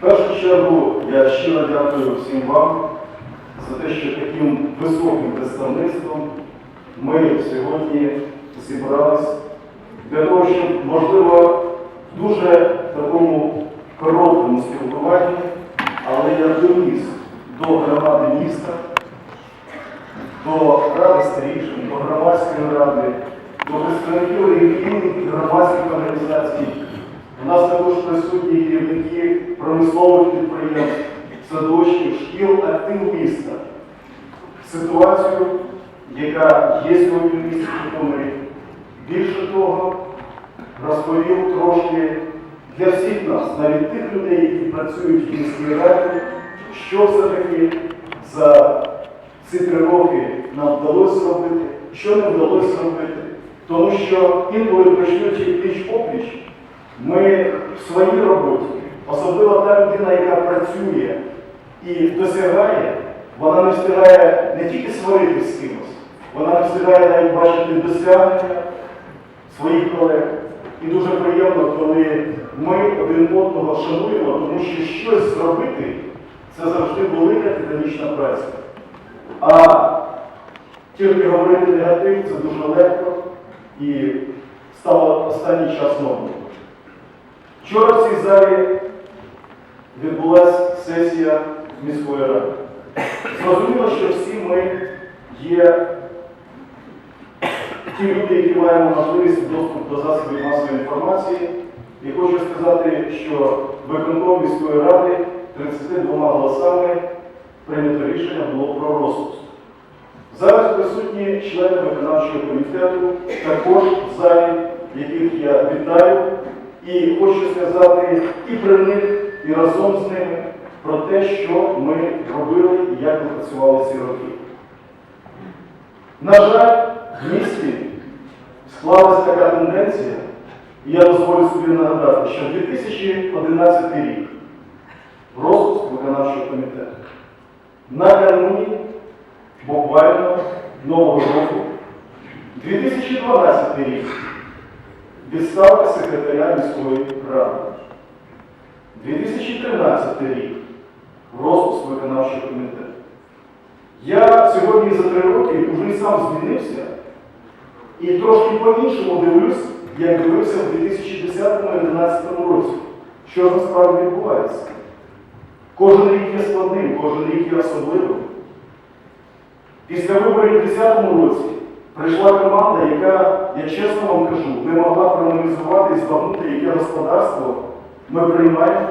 Першу чергу я щиро дякую всім вам за те, що таким високим представництвом ми сьогодні зібрались для того, щоб, можливо, в дуже такому короткому спілкуванні, але я доніс до громади міста, до ради старішин, до громадської ради, до представників релігійних і громадських організацій. У нас також присутні керівники промислових підприємств, садочків, шкіл, актив міста. Ситуацію, яка є сьогодні в місті Житомирі. Більше того, розповів трошки для всіх нас, навіть тих людей, які працюють в міській раді, що все-таки за ці три роки нам вдалося зробити, що не вдалося зробити. Тому що інколи почнуть пліч опліч, ми в своїй роботі, особливо та людина, яка працює і досягає, вона не встигає не тільки сваритися з кимось, вона не встигає навіть бачити досягнення своїх колег. І дуже приємно, коли ми один одного шануємо, тому що щось зробити це завжди велика титанічна праця. А тільки говорити негатив це дуже легко і стало останній час нормою. Вчора в цій залі відбулася сесія міської ради. Зрозуміло, що всі ми є ті люди, які маємо можливість доступ до засобів масової інформації. І хочу сказати, що виконком міської ради 32 голосами прийнято рішення було про розпуск. Зараз присутні члени виконавчого комітету, також в залі, яких я вітаю, і хочу сказати і при них, і разом з ними про те, що ми робили і як ми працювали ці роки. На жаль, в місті склалася така тенденція, і я дозволю собі нагадати, що 2011 рік розпуск виконавчого комітету накануні буквально Нового року, 2012 рік відставка секретаря міської ради, 2013 рік розпуск виконавчого комітету. Я сьогодні за три роки вже сам змінився і трошки по-іншому дивлюсь, як дивився в 2010-2011 році. Що насправді відбувається? Кожен рік є складним, кожен рік є особливим. Після виборів у 2010 році прийшла команда, яка, я чесно вам кажу, не могла проаналізувати і збагнути, яке господарство ми приймаємо,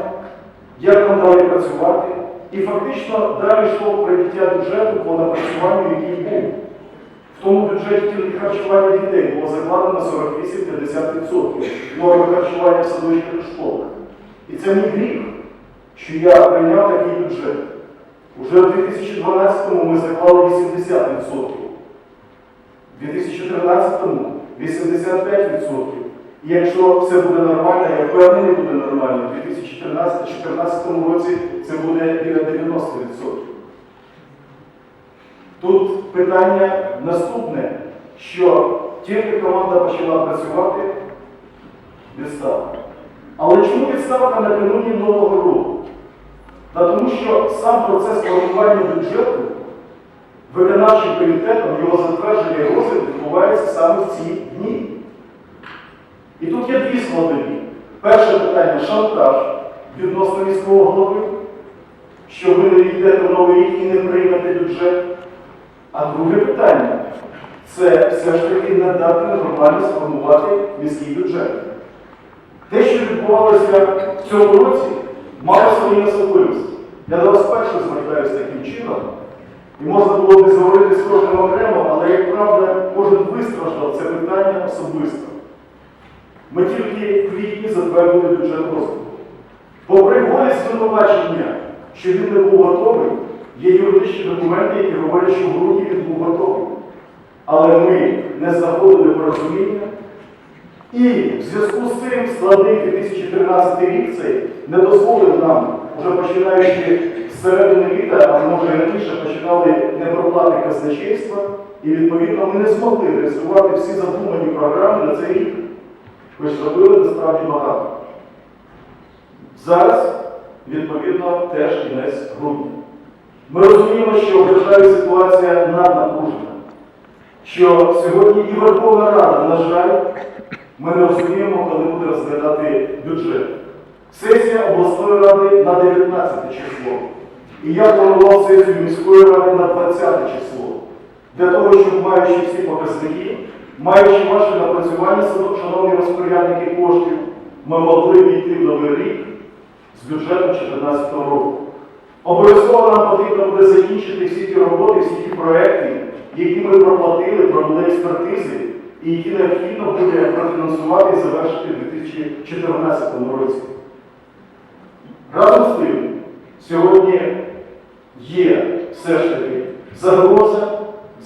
як нам далі працювати. І фактично далі йшло прийняття бюджету по напрацюванню, який був. В тому бюджеті тільки харчування дітей було закладено 48-50% норми харчування в садочках і школах. І це не гріх, що я прийняв такий бюджет. Уже в 2012-му ми заклали 80%. В 2013-му 85%. І якщо все буде нормально, я впевнений, буде нормально, в 2014-2014 році це буде біля 90%. Тут питання наступне, що тільки команда почала працювати, відставка. Але чому відставка накануні Нового року? Та тому що сам процес формування бюджету виконавчим комітетом, його затвердження і розгляд відбувається саме в ці дні. І тут є дві складові. Перше питання шантаж відносно міського голови, що ви не йдете в новий рік і не приймете бюджет. А друге питання це все ж таки не дати нормально сформувати міський бюджет. Те, що відбувалося в цьому році, мало свої особливості. Я до вас перше звертаюся таким чином, і можна було б говорити з кожним окремо, але, як правда, кожен вистраждав це питання особисто. Ми тільки в квітні затвердили бюджет розвитку. Попри голі звинувачення, що він не був готовий, є юридичні документи, які говорять, що в грудні він був готовий. Але ми не знаходили порозуміння. І в зв'язку з цим складний 2013 рік цей не дозволив нам, вже починаючи з середини літа, а може раніше, починали непроплати казначейства, і відповідно ми не змогли реалізувати всі задумані програми на цей рік. Ви ж зробили насправді багато. Зараз відповідно, теж кінець грудня. Ми розуміємо, що в державі ситуація наднапружена, що сьогодні і Верховна Рада, на жаль, ми не розуміємо, коли буде розглядати бюджет. Сесія обласної ради на 19 число. І я планував сесію міської ради на 20 число. Для того, щоб маючи всі показники, маючи ваше напрацювання, шановні розпорядники коштів, ми могли війти в новий рік з бюджетом 2014 року. Обов'язково нам потрібно буде закінчити всі ті роботи, всі ті проекти, які ми проплатили, провели експертизи, і які необхідно буде профінансувати і завершити в 2014 році. Разом з тим, сьогодні є все ж таки загроза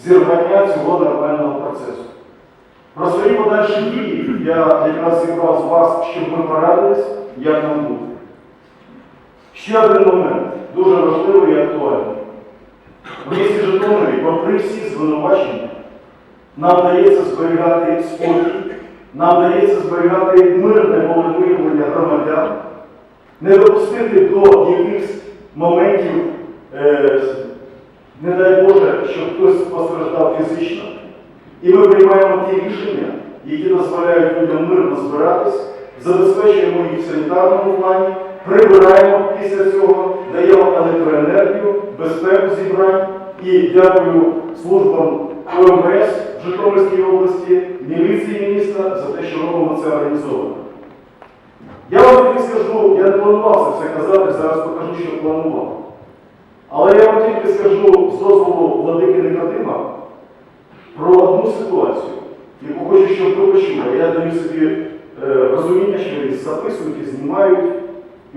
зірвання цього нормального процесу. Про свої подальші дії я якраз зібрав з вас, щоб ми порадились, як нам бути. Ще один момент, дуже важливий і актуальний. В місті Житомирі, попри всі звинувачення, нам вдається зберігати спокій, нам вдається зберігати мирне не допустити до якихось моментів, е, не дай Боже, щоб хтось постраждав фізично. І ми приймаємо ті рішення, які дозволяють людям мирно збиратись, забезпечуємо їх в санітарному плані, прибираємо після цього, даємо електроенергію, безпеку зібрань і дякую службам ОМВС в Житомирській області, міліції міста за те, що робимо це організовано. Я вам тільки скажу, я не планував це все казати, зараз покажу, що планував. Але я вам тільки скажу з дозволу владики Никодима про одну ситуацію, яку хочу, щоб ви почули. Я даю собі е, розуміння, що її записують і знімають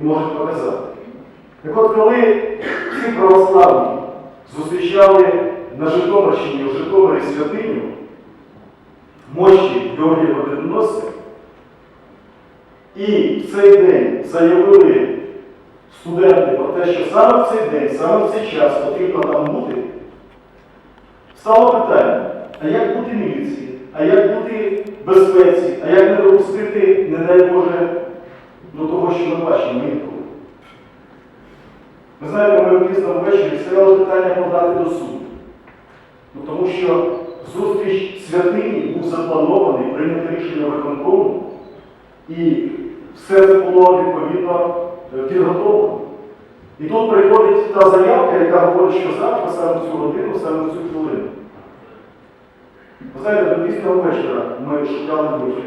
і можуть показати. Так от, коли ці православні зустрічали на Житомирщині у Житомирі святиню мощі Георгія Водоносця, і в цей день заявили студенти про те, що саме в цей день, саме в цей час потрібно там бути, стало питання, а як бути міліції, а як бути безпеці, а як не допустити, не дай Боже, ну того, що ми бачимо інколи. Ви знаєте, ми пізно ввечері стояло питання подати до суду. Ну, тому що зустріч святині був запланований, прийнято рішення виконкому, і все це було відповідно підготовлено. І тут приходить та заявка, яка говорить, що завтра саме в цю годину, саме в цю хвилину. Ви знаєте, до пізнього вечора ми шукали вихід.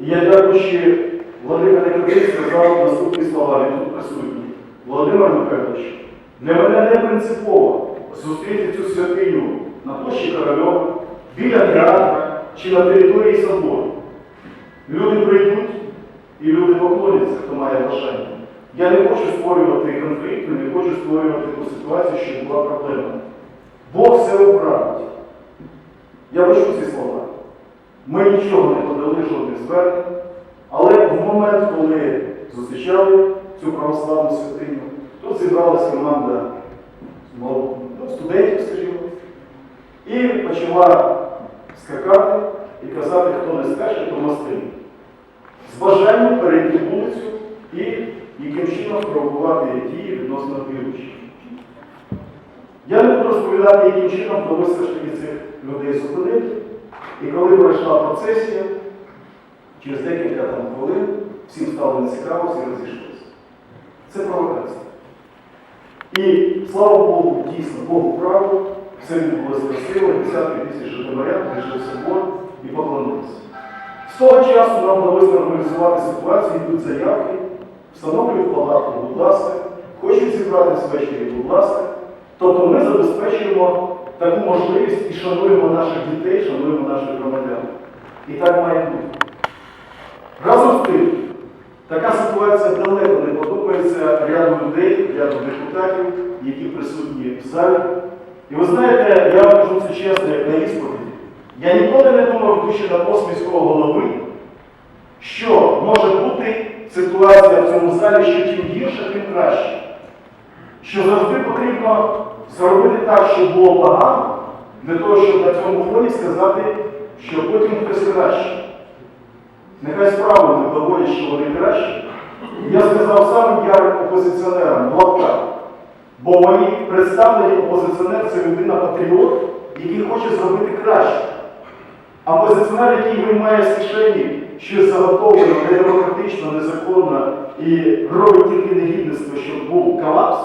І я дякуючи Владимир Николаївич сказав наступні слова, він тут присутній. Володимир Михайлович, для мене не принципово зустріти цю святиню на площі Корольова, біля театра чи на території собору. Люди прийдуть і люди поклоняться, хто має бажання. Я не хочу створювати конфлікти, не хочу створювати ту ситуацію, щоб була проблема. Бог все управить. Я пишу ці слова. Ми нічого не подали, жодних звернень, але в момент, коли зустрічали цю православну святиню, тут зібралася команда ну, студентів, скажімо, і почала скакати і казати, хто не скаже, то мастині. З бажанням перейти вулицю і яким чином провокувати дії відносно віруючих. Я не буду розповідати, яким чином вдалося ж таки цих людей зупинити. І коли пройшла процесія, через декілька там хвилин всім стало нецікаво, всі розійшлися. Це провокація. І слава Богу, дійсно, Богу правду, все відбулося красиво, десятки тисяч житомирян прийшли в собор і поклонилися. З того часу нам вдалося нормалізувати ситуацію, йдуть заявки, встановлюють палатку, будь ласка, хочуть зібратися ввечері, будь ласка. Тобто ми забезпечуємо таку можливість і шануємо наших дітей, шануємо наших громадян. І так має бути. Разом з тим, така ситуація далеко не подобається ряду людей, ряду депутатів, які присутні в залі. І ви знаєте, я вам кажу це чесно, як на ісповіді. Я ніколи не думав, йдучи на пост міського голови, що може бути ситуація в цьому залі, що чим гірше, тим краще. Що завжди потрібно зробити так, щоб було погано, для того, щоб на цьому фоні сказати, що потім хтось краще. Нехай справи не доводять, що вони кращі. Я сказав самим ярим опозиціонерам в. Бо мої представлені опозиціонер це людина-патріот, який хоче зробити краще. А опозиціонер, який виймає з кишені щось заготовлене, недемократично, незаконно і робить тільки негідництво, щоб був колапс,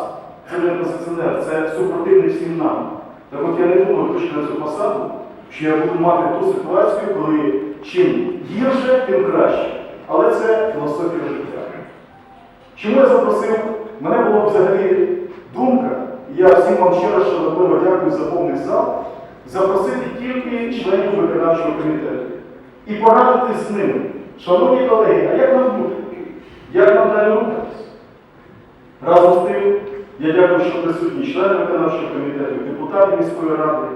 це не опозиціонер, це супротивник всім нам. Так от я не думаю, вийшли на цю посаду, що я буду мати ту ситуацію, коли чим гірше, тим краще. Але це філософія життя. Чому я запросив? Мене була взагалі думка, і я всім вам ще раз шанобливо дякую за повний зал, запросити тільки членів виконавчого комітету і порадити з ними. Шановні колеги, а як нам бути? Як нам далі рухатись? Разом з тим, я дякую, що присутні члени виконавчого комітету, депутати міської ради.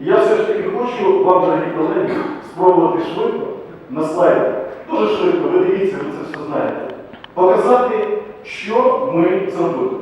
Я все ж таки хочу вам, дорогі колеги, спробувати швидко на слайдах, дуже швидко, ви дивіться, ви це все знаєте, показати, що ми зробили.